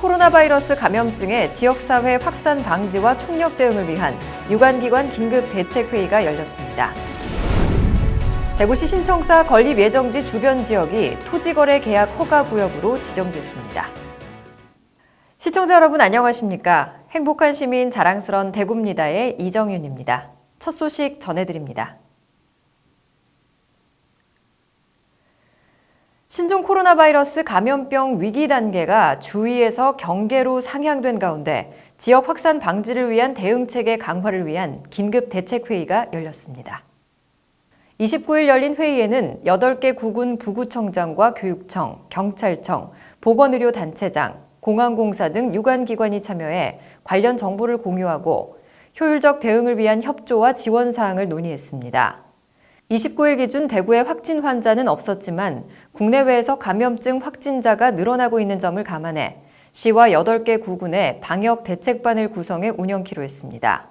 코로나 바이러스 감염증의 지역사회 확산 방지와 총력 대응을 위한 유관기관 긴급 대책회의가 열렸습니다. 대구시 신청사 건립 예정지 주변 지역이 토지거래 계약 허가 구역으로 지정됐습니다. 시청자 여러분 안녕하십니까? 행복한 시민 자랑스런 대구입니다의 이정윤입니다. 첫 소식 전해드립니다. 신종 코로나 바이러스 감염병 위기 단계가 주의에서 경계로 상향된 가운데 지역 확산 방지를 위한 대응 체계 강화를 위한 긴급 대책 회의가 열렸습니다. 29일 열린 회의에는 8개 구군 부구청장과 교육청, 경찰청, 보건의료 단체장, 공항공사 등 유관기관이 참여해 관련 정보를 공유하고 효율적 대응을 위한 협조와 지원 사항을 논의했습니다. 29일 기준 대구의 확진 환자는 없었지만 국내외에서 감염증 확진자가 늘어나고 있는 점을 감안해 시와 8개 구군의 방역 대책반을 구성해 운영키로 했습니다.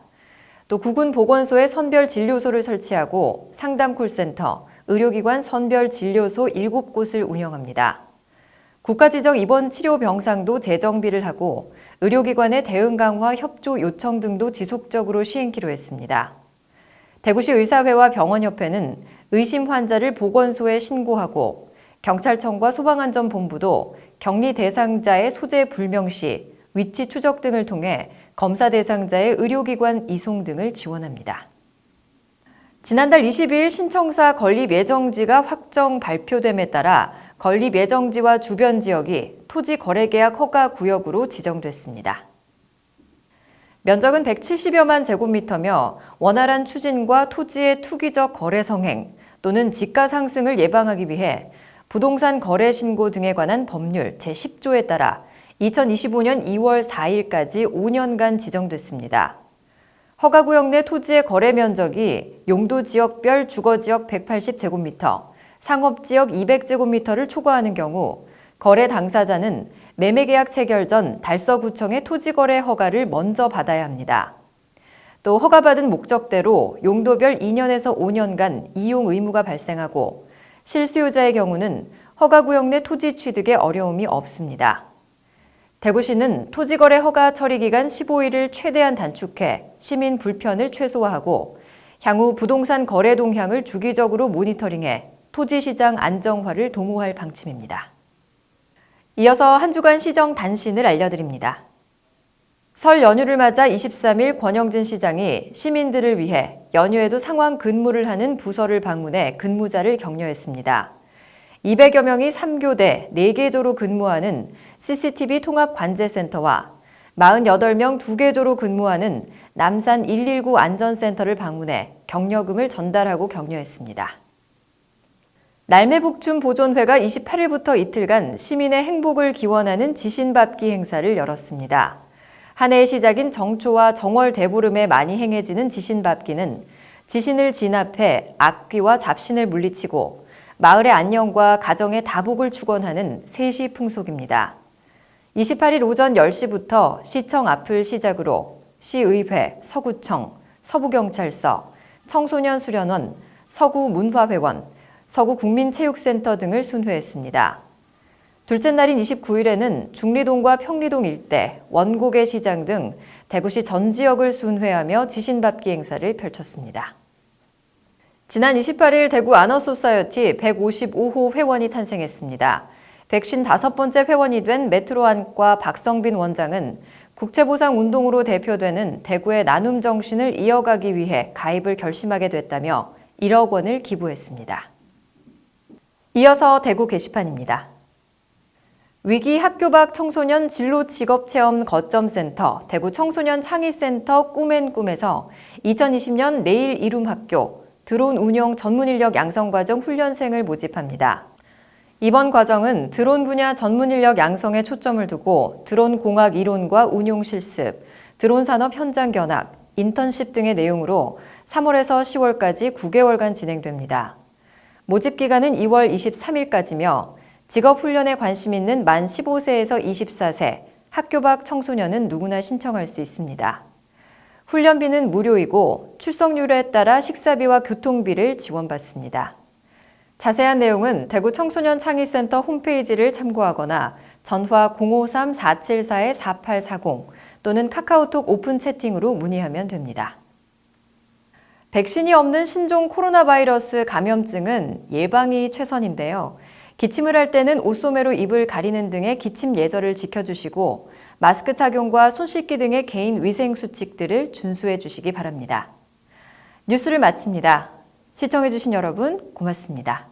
또 구군 보건소에 선별 진료소를 설치하고 상담 콜센터, 의료기관 선별 진료소 7곳을 운영합니다. 국가 지정 입원 치료 병상도 재정비를 하고 의료기관의 대응 강화 협조 요청 등도 지속적으로 시행키로 했습니다. 대구시 의사회와 병원협회는 의심 환자를 보건소에 신고하고 경찰청과 소방안전본부도 격리 대상자의 소재 불명 시 위치 추적 등을 통해 검사 대상자의 의료기관 이송 등을 지원합니다. 지난달 22일 신청사 건립 예정지가 확정 발표됨에 따라 건립 예정지와 주변 지역이 토지 거래 계약 허가 구역으로 지정됐습니다. 면적은 170여만 제곱미터며 원활한 추진과 토지의 투기적 거래 성행 또는 지가 상승을 예방하기 위해 부동산 거래 신고 등에 관한 법률 제10조에 따라 2025년 2월 4일까지 5년간 지정됐습니다. 허가구역 내 토지의 거래 면적이 용도 지역별 주거 지역 180제곱미터, 상업 지역 200제곱미터를 초과하는 경우 거래 당사자는 매매계약 체결 전 달서구청의 토지거래 허가를 먼저 받아야 합니다. 또 허가받은 목적대로 용도별 2년에서 5년간 이용 의무가 발생하고 실수요자의 경우는 허가구역 내 토지 취득에 어려움이 없습니다. 대구시는 토지거래 허가 처리 기간 15일을 최대한 단축해 시민 불편을 최소화하고 향후 부동산 거래 동향을 주기적으로 모니터링해 토지시장 안정화를 도모할 방침입니다. 이어서 한 주간 시정 단신을 알려드립니다. 설 연휴를 맞아 23일 권영진 시장이 시민들을 위해 연휴에도 상황 근무를 하는 부서를 방문해 근무자를 격려했습니다. 200여 명이 3교대 4개조로 근무하는 CCTV 통합관제센터와 48명 2개조로 근무하는 남산 119 안전센터를 방문해 격려금을 전달하고 격려했습니다. 날매복춤 보존회가 28일부터 이틀간 시민의 행복을 기원하는 지신밥기 행사를 열었습니다. 한 해의 시작인 정초와 정월 대보름에 많이 행해지는 지신밥기는 지신을 진압해 악귀와 잡신을 물리치고 마을의 안녕과 가정의 다복을 축원하는 세시 풍속입니다. 28일 오전 10시부터 시청 앞을 시작으로 시의회, 서구청, 서부경찰서, 청소년 수련원, 서구문화회원, 서구 국민체육센터 등을 순회했습니다. 둘째 날인 29일에는 중리동과 평리동 일대, 원곡의 시장 등 대구시 전 지역을 순회하며 지신받기 행사를 펼쳤습니다. 지난 28일 대구 아너소사이어티 155호 회원이 탄생했습니다. 155번째 회원이 된 메트로안과 박성빈 원장은 국채보상 운동으로 대표되는 대구의 나눔 정신을 이어가기 위해 가입을 결심하게 됐다며 1억 원을 기부했습니다. 이어서 대구 게시판입니다. 위기 학교 밖 청소년 진로 직업 체험 거점 센터 대구 청소년 창의 센터 꿈앤 꿈에서 2020년 내일 이룸 학교 드론 운영 전문 인력 양성 과정 훈련생을 모집합니다. 이번 과정은 드론 분야 전문 인력 양성에 초점을 두고 드론 공학 이론과 운용 실습, 드론 산업 현장 견학, 인턴십 등의 내용으로 3월에서 10월까지 9개월간 진행됩니다. 모집 기간은 2월 23일까지며 직업 훈련에 관심 있는 만 15세에서 24세 학교 밖 청소년은 누구나 신청할 수 있습니다. 훈련비는 무료이고 출석률에 따라 식사비와 교통비를 지원받습니다. 자세한 내용은 대구 청소년 창의센터 홈페이지를 참고하거나 전화 053-474-4840 또는 카카오톡 오픈 채팅으로 문의하면 됩니다. 백신이 없는 신종 코로나 바이러스 감염증은 예방이 최선인데요. 기침을 할 때는 옷소매로 입을 가리는 등의 기침 예절을 지켜주시고 마스크 착용과 손 씻기 등의 개인 위생 수칙들을 준수해 주시기 바랍니다. 뉴스를 마칩니다. 시청해주신 여러분 고맙습니다.